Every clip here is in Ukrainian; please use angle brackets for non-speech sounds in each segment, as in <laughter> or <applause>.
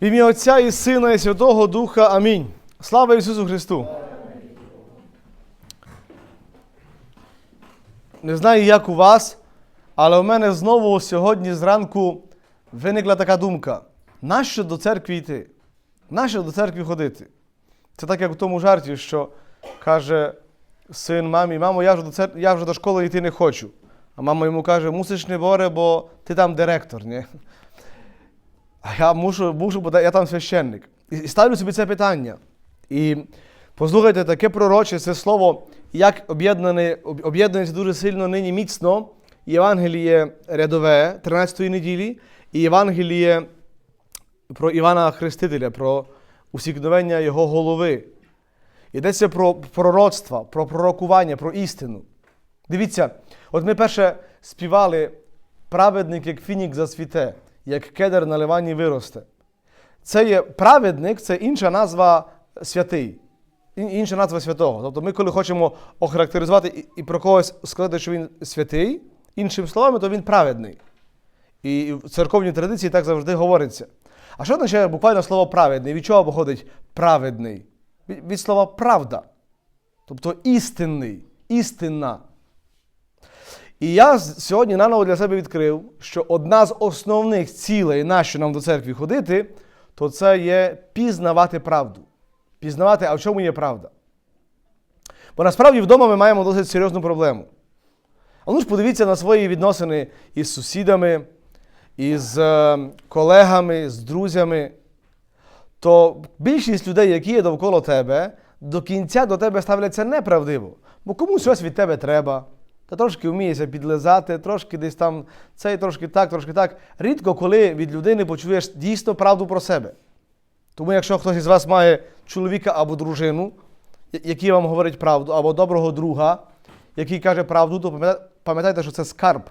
В ім'я Отця і Сина, і Святого Духа. Амінь. Слава Ісусу Христу! Не знаю, як у вас, але у мене знову сьогодні зранку виникла така думка: нащо до церкви йти? Нащо до церкви ходити? Це так, як у тому жарті, що каже син мамі, мамо, я вже до церкви, я вже до школи йти не хочу. А мама йому каже, мусиш не боре, бо ти там директор. Ні? А я мушу, мушу, бо я там священник. І ставлю собі це питання. І послухайте, таке пророче, це слово, як об'єднане, об'єднується дуже сильно нині міцно. Євангеліє рядове 13-ї неділі і Євангеліє про Івана Хрестителя, про усікновення його голови. Йдеться про пророцтва, про пророкування, про істину. Дивіться, от ми перше співали праведник, як фінік засвіте, як кедр на ливані виросте. Це є праведник, це інша назва святий, інша назва святого. Тобто ми, коли хочемо охарактеризувати і, про когось сказати, що він святий, іншими словами, то він праведний. І в церковній традиції так завжди говориться. А що означає буквально слово праведний? Від чого походить праведний? Від слова правда. Тобто істинний, істинна. І я сьогодні наново для себе відкрив, що одна з основних цілей, нащо нам до церкви ходити, то це є пізнавати правду. Пізнавати, а в чому є правда. Бо насправді вдома ми маємо досить серйозну проблему. А ну ж подивіться на свої відносини із сусідами, із е, колегами, з друзями. То більшість людей, які є довкола тебе, до кінця до тебе ставляться неправдиво. Бо комусь щось від тебе треба. Та трошки вмієшся підлизати, трошки десь там цей, трошки так, трошки так. Рідко коли від людини почуєш дійсно правду про себе. Тому якщо хтось із вас має чоловіка або дружину, який вам говорить правду, або доброго друга, який каже правду, то пам'ятайте, що це скарб.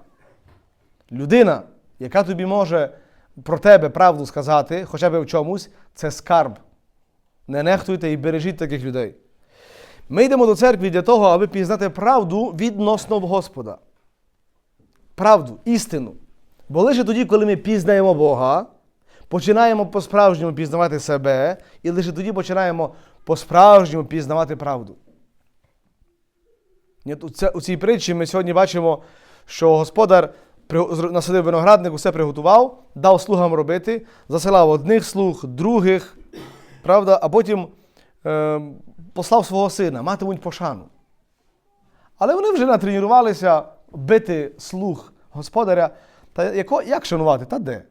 Людина, яка тобі може про тебе правду сказати, хоча б в чомусь, це скарб. Не нехтуйте і бережіть таких людей. Ми йдемо до церкви для того, аби пізнати правду відносно Господа. Правду, істину. Бо лише тоді, коли ми пізнаємо Бога, починаємо по-справжньому пізнавати себе, і лише тоді починаємо по-справжньому пізнавати правду. У цій притчі ми сьогодні бачимо, що господар насадив виноградник, усе приготував, дав слугам робити, засилав одних слуг, других, правда, а потім послав свого сина, матимуть пошану. Але вони вже натренувалися бити слуг господаря. Та яко, як шанувати? Та де?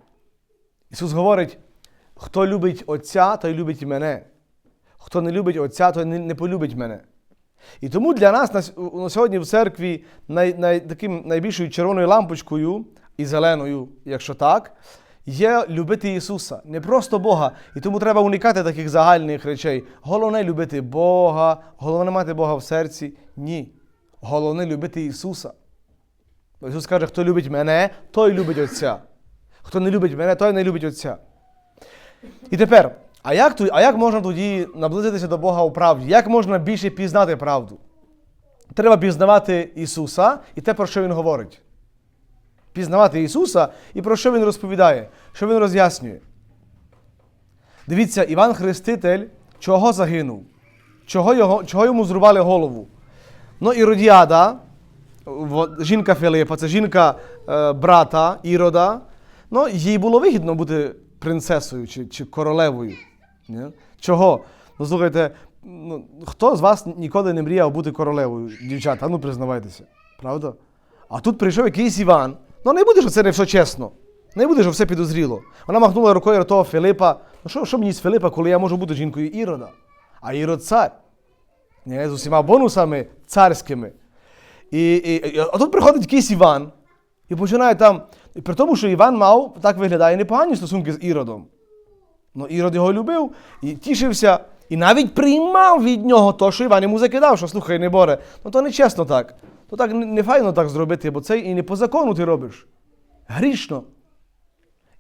Ісус говорить: хто любить Отця, той любить мене. Хто не любить Отця, той не полюбить мене. І тому для нас на, на сьогодні в церкві най, най, таким найбільшою червоною лампочкою і зеленою, якщо так, є любити Ісуса, не просто Бога. І тому треба уникати таких загальних речей. Головне любити Бога, головне мати Бога в серці. Ні. Головне любити Ісуса. Бо Ісус каже, хто любить мене, той любить Отця. Хто не любить мене, той не любить Отця. І тепер, а як, а як можна тоді наблизитися до Бога у правді? Як можна більше пізнати правду? Треба пізнавати Ісуса і те, про що Він говорить. Пізнавати Ісуса і про що Він розповідає, що Він роз'яснює. Дивіться, Іван Хреститель чого загинув? Чого, його, чого йому зрубали голову? Ну, Іродіада, жінка Філипа, це жінка е, брата Ірода. Ну, їй було вигідно бути принцесою чи, чи королевою. Ні? Чого? Ну, слухайте, ну, хто з вас ніколи не мріяв бути королевою, дівчата? Ну, признавайтеся. Правда? А тут прийшов якийсь Іван. Ну, не буде, що це не все чесно. Не буде, що все підозріло. Вона махнула рукою того Філипа. Ну, що, що мені з Філипа, коли я можу бути жінкою Ірода? А Ірод цар. Ні, з усіма бонусами царськими. І, і- а тут приходить якийсь Іван і починає там. І при тому, що Іван мав, так виглядає, непогані стосунки з Іродом. Ну, Ірод його любив і тішився, і навіть приймав від нього то, що Іван йому закидав, що слухай, не боре, ну то не чесно так. То так не, файно так зробити, бо це і не по закону ти робиш. Грішно.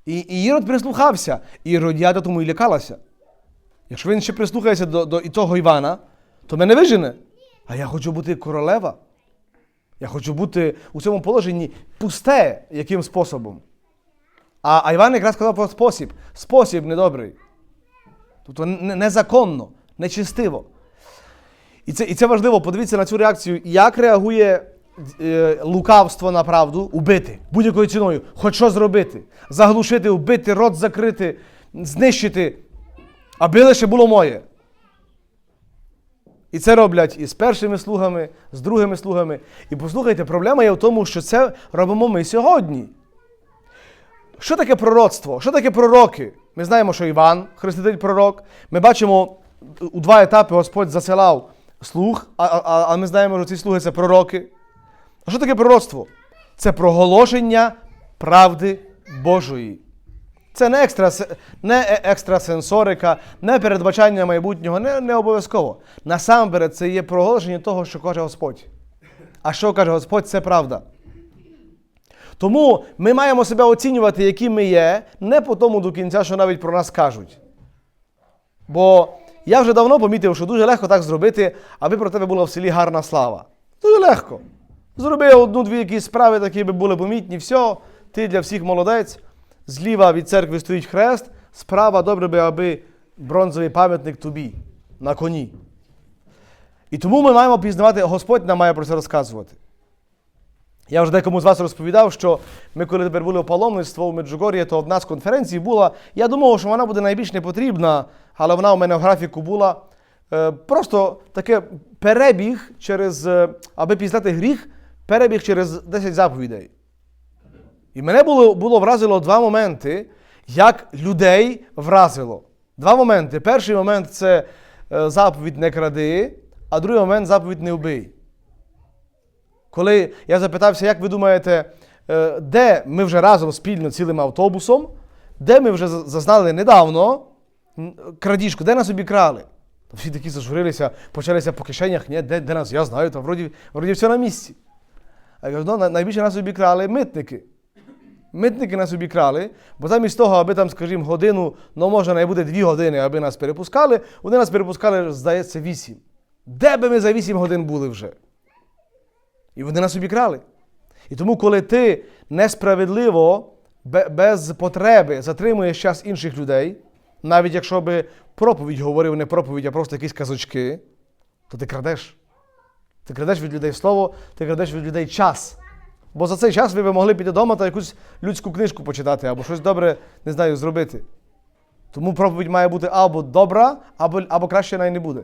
І, Ірод прислухався, і Іродіада тому і лякалася. Якщо він ще прислухається до, до і того Івана, то мене вижене. А я хочу бути королева. Я хочу бути у цьому положенні пусте яким способом. А, а Іван якраз сказав про спосіб. Спосіб недобрий. Тобто незаконно, нечистиво. І це, і це важливо, подивіться на цю реакцію, як реагує е, лукавство на правду, убити будь-якою ціною, хоч що зробити, заглушити, вбити, рот закрити, знищити, аби лише було моє. І це роблять і з першими слугами, з другими слугами. І послухайте, проблема є в тому, що це робимо ми сьогодні. Що таке пророцтво? Що таке пророки? Ми знаємо, що Іван, хреститель пророк. Ми бачимо у два етапи Господь засилав слуг, а, а, а ми знаємо, що ці слуги це пророки. А що таке пророцтво? Це проголошення правди Божої. Це не, екстра, не екстрасенсорика, не передбачання майбутнього, не, не обов'язково. Насамперед, це є проголошення того, що каже Господь. А що каже Господь, це правда. Тому ми маємо себе оцінювати, які ми є, не по тому до кінця, що навіть про нас кажуть. Бо я вже давно помітив, що дуже легко так зробити, аби про тебе була в селі гарна слава. Дуже легко. Зроби одну-дві якісь справи, такі би були помітні, все, ти для всіх молодець. Зліва від церкви стоїть хрест, справа добре би, аби бронзовий пам'ятник тобі на коні. І тому ми маємо пізнавати, Господь нам має про це розказувати. Я вже декому з вас розповідав, що ми, коли тепер були у паломництво в Меджугор'ї, то одна з конференцій була. Я думав, що вона буде найбільш не потрібна, але вона у мене в графіку була. Е, просто таке перебіг через, е, аби пізнати гріх, перебіг через 10 заповідей. І мене було, було вразило два моменти, як людей вразило. Два моменти. Перший момент це е, заповідь не кради, а другий момент заповідь не вбий. Коли я запитався, як ви думаєте, е, де ми вже разом спільно цілим автобусом, де ми вже зазнали недавно крадіжку, де нас обікрали? Всі такі зажурилися, почалися по кишенях, ні, де, де нас, я знаю, то вроді, вроді все на місці. А я кажу, ну, найбільше нас обікрали митники. Митники нас обікрали, бо замість того, аби там, скажімо, годину, ну може не буде дві години, аби нас перепускали, вони нас перепускали, здається, вісім. Де би ми за вісім годин були вже? І вони нас обікрали. І тому, коли ти несправедливо, без потреби затримуєш час інших людей, навіть якщо би проповідь говорив не проповідь, а просто якісь казочки, то ти крадеш. Ти крадеш від людей слово, ти крадеш від людей час. Бо за цей час ви б могли піти вдома та якусь людську книжку почитати, або щось добре, не знаю, зробити. Тому проповідь має бути або добра, або, або краще най не буде.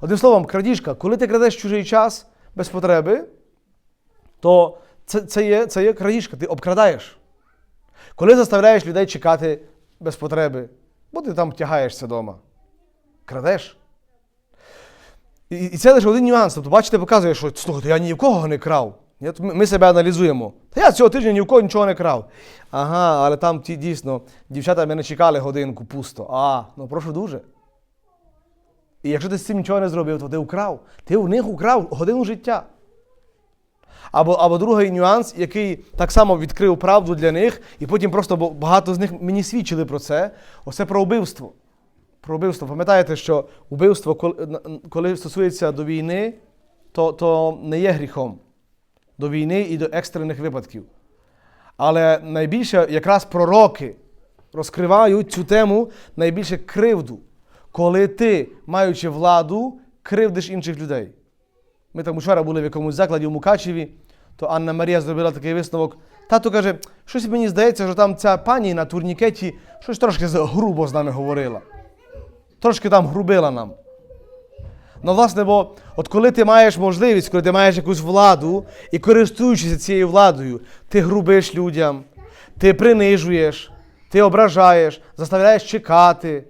Одним словом, крадіжка, коли ти крадеш чужий час без потреби, то це, це, є, це є крадіжка, ти обкрадаєш. Коли заставляєш людей чекати без потреби, бо ти там тягаєшся вдома, крадеш. І, і це лише один нюанс. Тобто, бачите, показує, що слухайте, я ні в кого не крав. Ми себе аналізуємо. Та я цього тижня ні в кого нічого не крав. Ага, але там ті дійсно дівчата мене чекали годинку пусто. А, ну прошу дуже. І якщо ти з цим нічого не зробив, то ти украв. Ти у них украв годину життя. Або, або другий нюанс, який так само відкрив правду для них, і потім просто багато з них мені свідчили про це. Оце про вбивство. Про вбивство. Пам'ятаєте, що вбивство, коли, коли стосується до війни, то, то не є гріхом. До війни і до екстрених випадків. Але найбільше якраз пророки розкривають цю тему найбільше кривду, коли ти, маючи владу, кривдиш інших людей. Ми там вчора були в якомусь закладі у Мукачеві, то Анна Марія зробила такий висновок. Тато каже, щось мені здається, що там ця пані на турнікеті щось трошки грубо з нами говорила. Трошки там грубила нам. Ну, власне, бо от коли ти маєш можливість, коли ти маєш якусь владу і користуючись цією владою, ти грубиш людям, ти принижуєш, ти ображаєш, заставляєш чекати,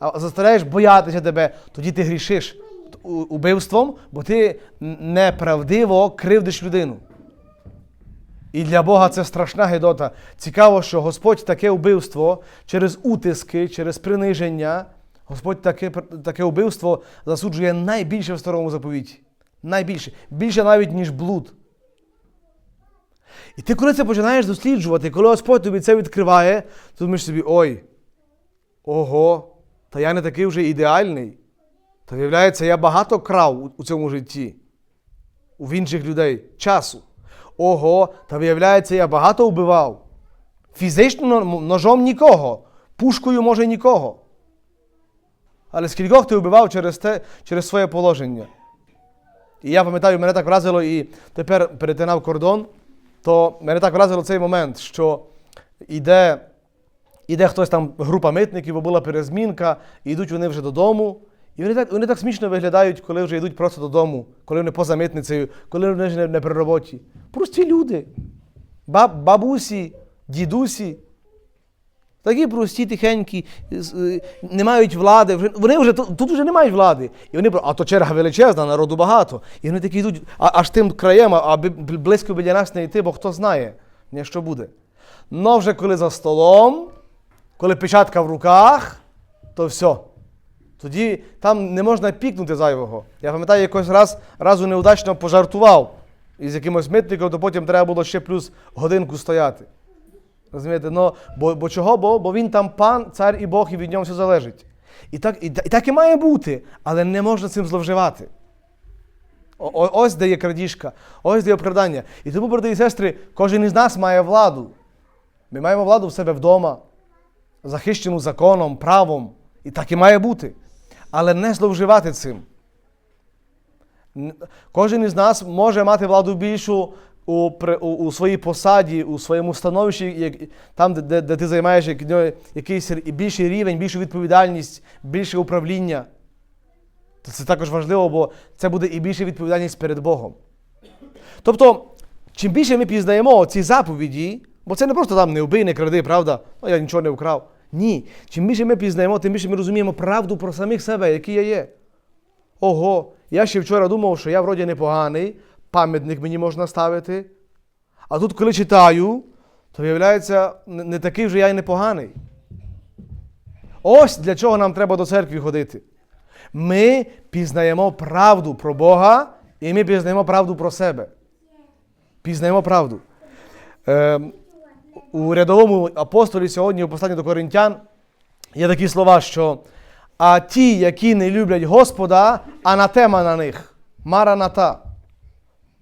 а заставляєш боятися тебе, тоді ти грішиш убивством, бо ти неправдиво кривдиш людину. І для Бога це страшна гидота. Цікаво, що Господь таке вбивство через утиски, через приниження, Господь таке, таке вбивство засуджує найбільше в старому заповіті. Найбільше. Більше навіть, ніж блуд. І ти, коли це починаєш досліджувати, коли Господь тобі це відкриває, то думаєш собі, ой, ого, та я не такий вже ідеальний. Та виявляється, я багато крав у- цьому житті, у інших людей часу. Ого, та виявляється, я багато вбивав. Фізично ножом нікого, пушкою може нікого. Але скількох ти вбивав через те, через своє положення. І я пам'ятаю, мене так вразило і тепер перетинав кордон, то мене так вразило цей момент, що іде, іде хтось там, група митників, бо була перезмінка, і йдуть вони вже додому. І вони так, вони так смішно виглядають, коли вже йдуть просто додому, коли вони поза митницею, коли вони вже не, при роботі. Прості люди. Баб, бабусі, дідусі. Такі прості, тихенькі, е, не мають влади. Вони вже тут, вже не мають влади. І вони, а то черга величезна, народу багато. І вони такі йдуть аж тим краєм, а близько біля нас не йти, бо хто знає, що буде. Но вже коли за столом, коли печатка в руках, то все. Тоді там не можна пікнути зайвого. Я пам'ятаю, якось раз разу неудачно пожартував із якимось митником, то потім треба було ще плюс годинку стояти. Розумієте? Ну, бо, бо чого? Бо, бо він там пан, цар і Бог, і від нього все залежить. І так, і, і так і має бути, але не можна цим зловживати. О- ось де є крадіжка, ось де є оправдання. І тому, брати і сестри, кожен із нас має владу. Ми маємо владу в себе вдома, захищену законом, правом. І так і має бути. Але не зловживати цим. Кожен із нас може мати владу більшу у, у, у своїй посаді, у своєму становищі, як, там, де, де, ти займаєш як- ну, якийсь більший рівень, більшу відповідальність, більше управління. То це також важливо, бо це буде і більша відповідальність перед Богом. Тобто, чим більше ми пізнаємо ці заповіді, бо це не просто там не вбий, не кради, правда? Ну, я нічого не вкрав. Ні. Чим більше ми пізнаємо, тим більше ми розуміємо правду про самих себе, які я є. Ого, я ще вчора думав, що я вроді непоганий, пам'ятник мені можна ставити. А тут, коли читаю, то виявляється, не такий вже я й непоганий. Ось для чого нам треба до церкви ходити. Ми пізнаємо правду про Бога, і ми пізнаємо правду про себе. Пізнаємо правду. Е, у рядовому апостолі сьогодні, у посланні до Коринтян, є такі слова, що а ті, які не люблять Господа, анатема на них. Мараната.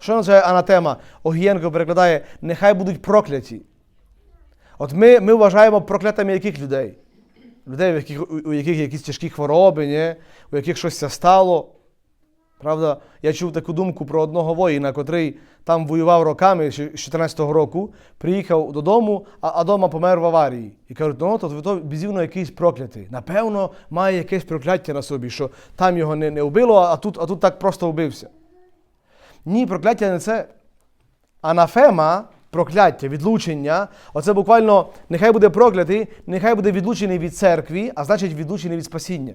Що означає анатема? Огієнко перекладає, нехай будуть прокляті. От ми, ми вважаємо проклятими яких людей? Людей, у яких, у, яких якісь тяжкі хвороби, ні? у яких щось стало. Правда, я чув таку думку про одного воїна, котрий там воював роками з 14-го року, приїхав додому, а, дома помер в аварії. І кажуть, ну то, то безівно якийсь проклятий. Напевно, має якесь прокляття на собі, що там його не, не вбило, а тут, а тут так просто вбився. Ні, прокляття не це. Анафема, прокляття, відлучення, оце буквально нехай буде проклятий, нехай буде відлучений від церкви, а значить відлучений від спасіння.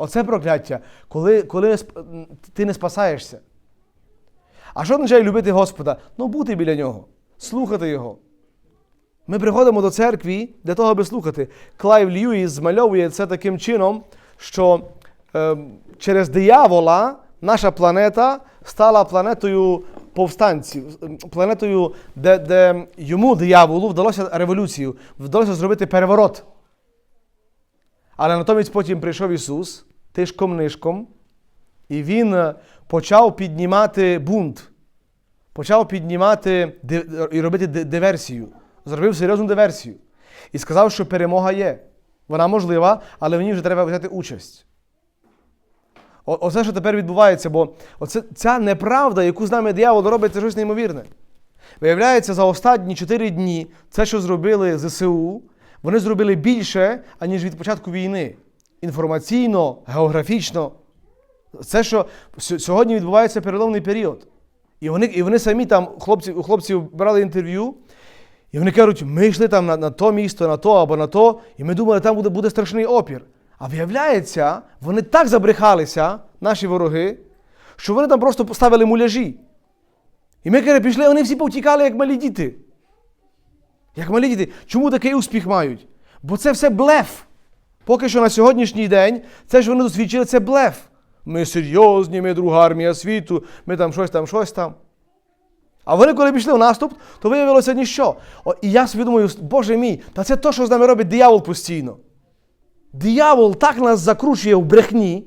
Оце прокляття, коли, коли ти не спасаєшся. А що означає любити Господа? Ну, бути біля нього, слухати Його. Ми приходимо до церкви для того, аби слухати. Клайв Льюіс змальовує це таким чином, що е, через диявола наша планета стала планетою повстанців, ем, планетою, де, де йому, дияволу, вдалося революцію, вдалося зробити переворот. Але натомість потім прийшов Ісус тишком-нишком, і Він е, почав піднімати бунт, почав піднімати і робити диверсію. Зробив серйозну диверсію. І сказав, що перемога є. Вона можлива, але ній вже треба взяти участь. Оце, що тепер відбувається, бо оце, ця неправда, яку з нами диявол робить, це щось неймовірне. Виявляється, за останні 4 дні це, що зробили ЗСУ, вони зробили більше, аніж від початку війни. Інформаційно, географічно. Це, що сьогодні відбувається переломний період. І вони, і вони самі там, хлопці, у хлопців брали інтерв'ю, і вони кажуть, ми йшли там на, на то місто, на то або на то, і ми думали, там буде, буде страшний опір. А виявляється, вони так забрехалися, наші вороги, що вони там просто поставили муляжі. І ми каже, пішли, вони всі повтікали, як малі діти. Як малі діти. Чому такий успіх мають? Бо це все блеф. Поки що на сьогоднішній день це ж вони досвідчили, це блеф. Ми серйозні, ми друга армія світу, ми там щось там, щось там. А вони, коли пішли в наступ, то виявилося ніщо. О, і я собі думаю, Боже мій, та це то, що з нами робить диявол постійно. Диявол так нас закручує в брехні,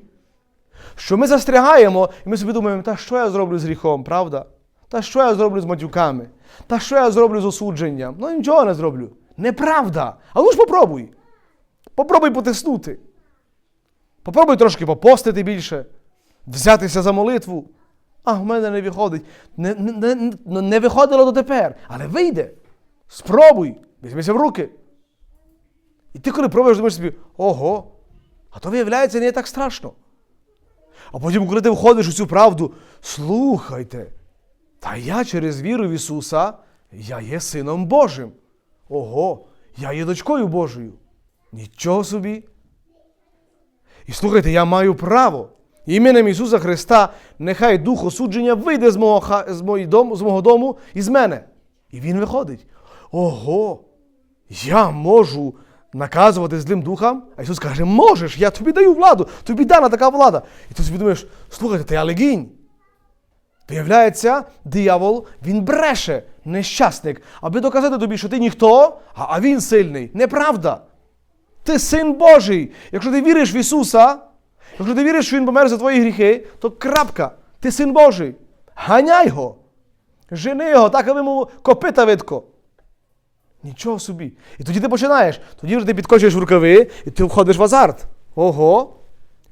що ми застрягаємо, і ми собі думаємо, та що я зроблю з гріхом, правда? Та що я зроблю з матюками? Та що я зроблю з осудженням? Ну нічого не зроблю. Неправда. А ну ж попробуй. Попробуй потиснути. Попробуй трошки попостити більше, взятися за молитву. А в мене не виходить. Не, не, не, ну, виходило дотепер, але вийде. Спробуй, візьмися в руки. І ти, коли пробуєш, думаєш собі, ого, а то виявляється не так страшно. А потім, коли ти входиш у цю правду, слухайте, та я через віру в Ісуса, я є Сином Божим. Ого, я є дочкою Божою. Нічого собі. І слухайте, я маю право. Іменем Ісуса Христа, нехай дух осудження вийде з мого, з, мої дому, з мого дому і з мене. І він виходить. Ого! Я можу наказувати злим духам? А Ісус каже, можеш, я тобі даю владу, тобі дана така влада. І ти собі думаєш, слухайте, ти але гінь. Виявляється, диявол, він бреше, нещасник, аби доказати тобі, що ти ніхто, а він сильний. Неправда. Ти син Божий. Якщо ти віриш в Ісуса, якщо ти віриш, що Він помер за твої гріхи, то крапка. Ти син Божий. Ганяй його. Жени його, так аби йому копита видко. Нічого собі. І тоді ти починаєш. Тоді вже ти підкочуєш в рукави і ти входиш в азарт. Ого.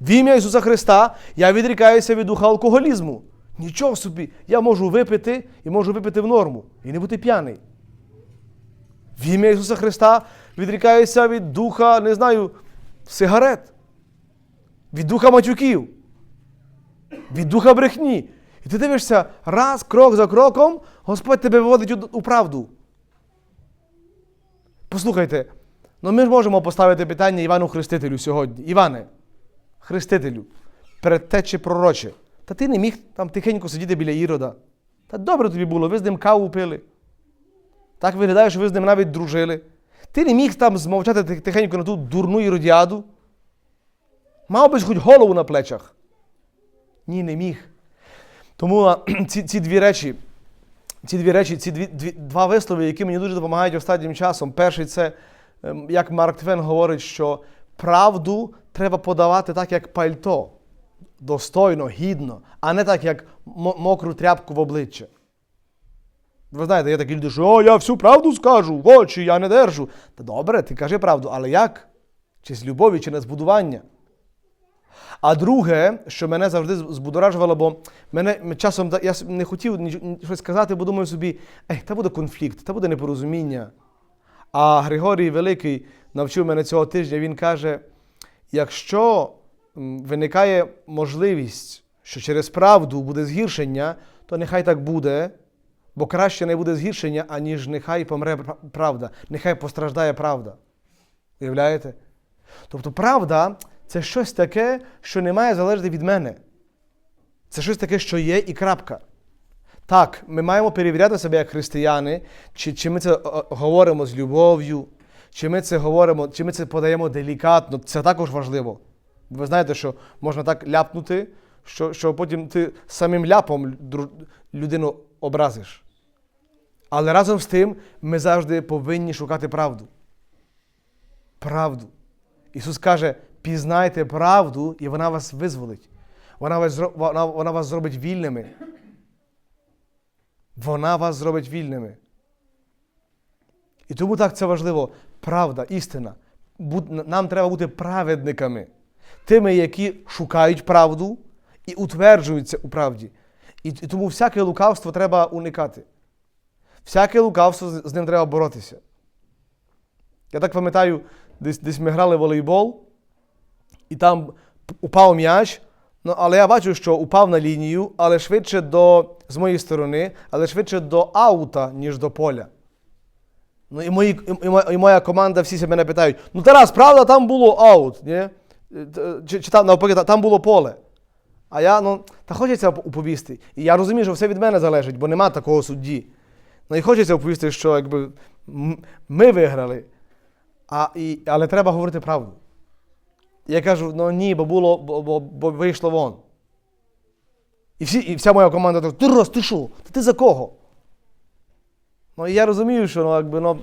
В ім'я Ісуса Христа я відрікаюся від духа алкоголізму. Нічого собі. Я можу випити і можу випити в норму і не бути п'яний. В ім'я Ісуса Христа відрікаюся від духа, не знаю, сигарет, від духа матюків, від духа брехні. І ти дивишся раз, крок за кроком, Господь тебе виводить у, правду. Послухайте, ну ми ж можемо поставити питання Івану Хрестителю сьогодні. Іване, Хрестителю, передтече пророче. Та ти не міг там тихенько сидіти біля Ірода. Та добре тобі було, ви з ним каву пили. Так виглядає, що ви з ним навіть дружили. Ти не міг там змовчати тихенько на ту дурну іродіаду. Мав би хоч голову на плечах. Ні, не міг. Тому <clears throat> ці, ці дві речі, ці дві речі, ці дві, дві, два вислови, які мені дуже допомагають останнім часом. Перший це, ем, як Марк Твен говорить, що правду треба подавати так, як пальто. Достойно, гідно, а не так, як мокру тряпку в обличчя. Ви знаєте, є такі люди, що о, я всю правду скажу, очі я не держу. Та добре, ти кажи правду, але як? Чи з любові, чи не збудування? А друге, що мене завжди збудоражувало, бо мене часом я не хотів щось сказати, бо думаю собі, ех, та буде конфлікт, та буде непорозуміння. А Григорій Великий навчив мене цього тижня, він каже: якщо виникає можливість, що через правду буде згіршення, то нехай так буде, бо краще не буде згіршення, аніж нехай помре правда, нехай постраждає правда. Уявляєте? Тобто правда це щось таке, що не має залежати від мене. Це щось таке, що є і крапка. Так, ми маємо перевіряти себе як християни, чи, чи ми це е, говоримо з любов'ю, чи ми це говоримо, чи ми це подаємо делікатно. Це також важливо. Ви знаєте, що можна так ляпнути, що, що потім ти самим ляпом людину образиш. Але разом з тим ми завжди повинні шукати правду. Правду. Ісус каже: пізнайте правду, і вона вас визволить. Вона вас, вона, вона вас зробить вільними. Вона вас зробить вільними. І тому так це важливо. Правда, істина. Нам треба бути праведниками, тими, які шукають правду і утверджуються у правді. І, тому всяке лукавство треба уникати. Всяке лукавство з ним треба боротися. Я так пам'ятаю, десь, десь ми грали в волейбол, і там упав м'яч, ну, але я бачу, що упав на лінію, але швидше до, з моєї сторони, але швидше до аута, ніж до поля. Ну, і, мої, і, моя- і моя команда всі себе мене питають: ну Тарас, правда, там було аут, ні? Е, Чи, чи там навпаки, там було поле. А я, ну, та хочеться оповісти. І я розумію, що все від мене залежить, бо нема такого судді. Ну і хочеться оповісти, що якби ми виграли, а, і, але треба говорити правду. Я кажу, ну ні, бо було, бо, бо, бо вийшло вон. І, всі, і вся моя команда так, Тарас, ти що? Ти за кого? Ну і я розумію, що ну, якби, ну,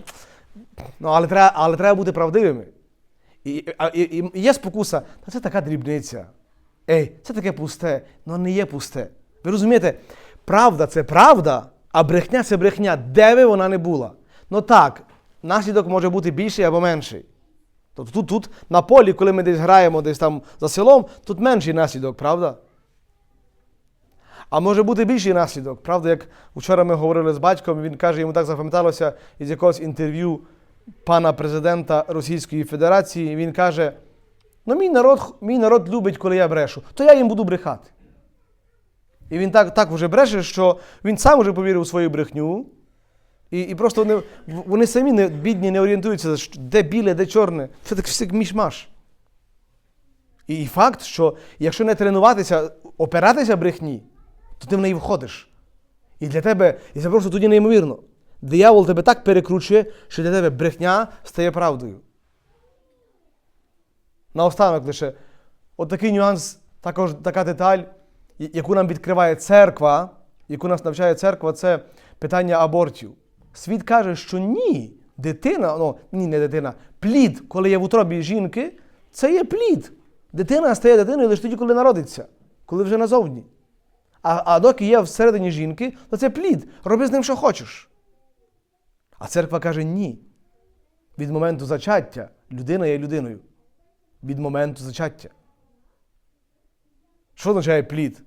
ну, але, треба, але треба бути правдивими. І, і, і, і є спокуса, та це така дрібниця. Ей, це таке пусте, ну не є пусте. Ви розумієте, правда це правда, а брехня це брехня, де би вона не була. Ну так, наслідок може бути більший або менший. Тобто тут, тут на полі, коли ми десь граємо десь там за селом, тут менший наслідок, правда? А може бути більший наслідок, правда, як вчора ми говорили з батьком, він каже, йому так запам'яталося із якогось інтерв'ю пана президента Російської Федерації. Він каже: ну мій народ, мій народ любить, коли я брешу, то я їм буду брехати. І він так, так вже бреше, що він сам вже повірив у свою брехню. І, і просто вони, вони самі не, бідні не орієнтуються, де біле, де чорне. Це так все мішмаш. І, і факт, що якщо не тренуватися, опиратися брехні, то ти в неї входиш. І для тебе, і це просто тоді неймовірно. Диявол тебе так перекручує, що для тебе брехня стає правдою. Наостанок лише от такий нюанс, також така деталь, яку нам відкриває церква, яку нас навчає церква, це питання абортів. Світ каже, що ні, дитина, ну ні, не дитина, плід, коли є в утробі жінки, це є плід. Дитина стає дитиною лише тоді, коли народиться, коли вже назовні. А, а доки є всередині жінки, то це плід. Роби з ним, що хочеш. А церква каже ні. Від моменту зачаття людина є людиною. Від моменту зачаття. Що означає плід?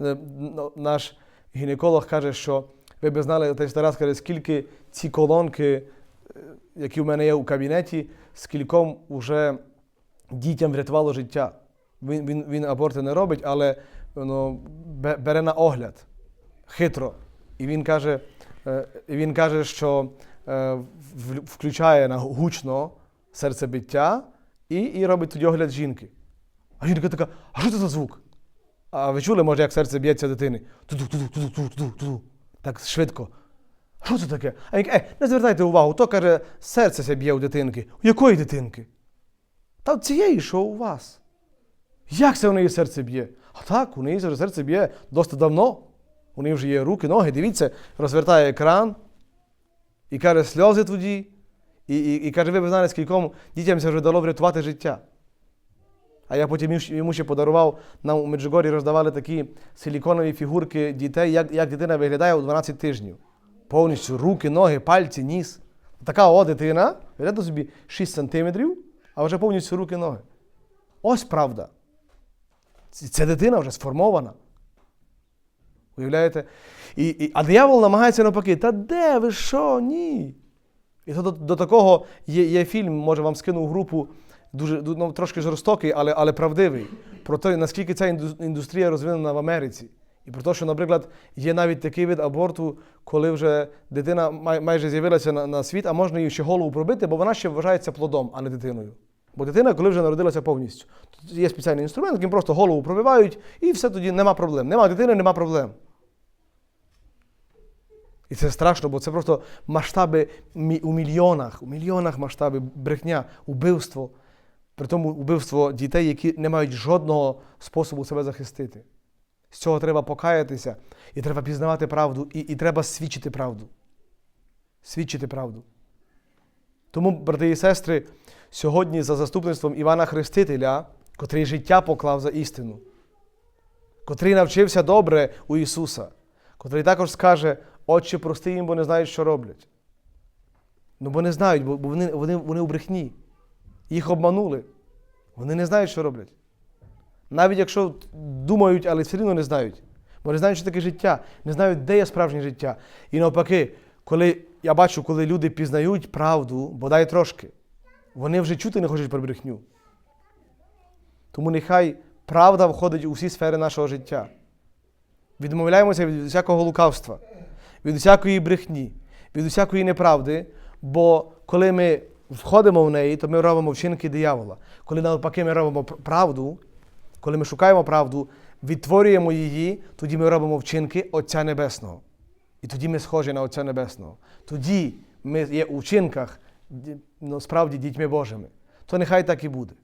Е, Наш гінеколог каже, що ви б знали, отець Тарас каже, скільки ці колонки, е, які в мене є у кабінеті, скільком вже дітям врятувало життя. Він, він, він аборти не робить, але ну, бере на огляд хитро. І він каже, е, він каже, що включає на гучно серцебиття і, і робить тоді огляд жінки. А жінка така, а що це за звук? А ви чули, може, як серце б'ється дитини? Туду. Так швидко. Що це таке? А він каже, е, не звертайте увагу, то каже, серце б'є у дитинки. У якої дитинки? Та цієї, що у вас. Як це у неї серце б'є? А так, у неї серце б'є досить давно. У неї вже є руки, ноги, дивіться, розвертає екран і каже, сльози тоді. І, і, і каже, ви б знали, скільком дітям це вже дало врятувати життя. А я потім йому ще- подарував, нам у Меджугорі роздавали такі силіконові фігурки дітей, як, як дитина виглядає у 12 тижнів. Повністю руки, ноги, пальці, ніс. Така о дитина, виглядає собі 6 сантиметрів, а вже повністю руки, ноги. Ось правда. Ця дитина вже сформована. Уявляєте? І, і, а диявол намагається навпаки, та де ви що? Ні. І то до, до такого є, є фільм, може вам скину в групу, дуже ну, трошки жорстокий, але, але правдивий, про те, наскільки ця інду- індустрія розвинена в Америці. І про те, що, наприклад, є навіть такий вид аборту, коли вже дитина май, майже з'явилася на, на світ, а можна їй ще голову пробити, бо вона ще вважається плодом, а не дитиною. Бо дитина, коли вже народилася повністю, тут є спеціальний інструмент, яким просто голову пробивають, і все тоді нема проблем. Нема дитини, нема проблем. І це страшно, бо це просто масштаби у мільйонах, у мільйонах масштаби брехня, убивство. При тому убивство дітей, які не мають жодного способу себе захистити. З цього треба покаятися, і треба пізнавати правду, і, і треба свідчити правду. Свідчити правду. Тому, брати і сестри, сьогодні за заступництвом Івана Хрестителя, котрий життя поклав за істину, котрий навчився добре у Ісуса, котрий також скаже, Отче, прости їм, бо не знають, що роблять. Ну, бо не знають, бо вони, вони, вони у брехні. Їх обманули. Вони не знають, що роблять. Навіть якщо думають, але все одно не знають. Бо не знають, що таке життя, не знають, де є справжнє життя. І навпаки, коли я бачу, коли люди пізнають правду, бодай трошки, вони вже чути не хочуть про брехню. Тому нехай правда входить у всі сфери нашого життя. Відмовляємося від всякого лукавства, від всякої брехні, від всякої неправди, бо коли ми входимо в неї, то ми робимо вчинки диявола. Коли навпаки ми робимо правду, коли ми шукаємо правду, відтворюємо її, тоді ми робимо вчинки Отця Небесного. І тоді ми схожі на Отця Небесного. Тоді ми є у вчинках ді- ну, дітьми Божими. То нехай так і буде.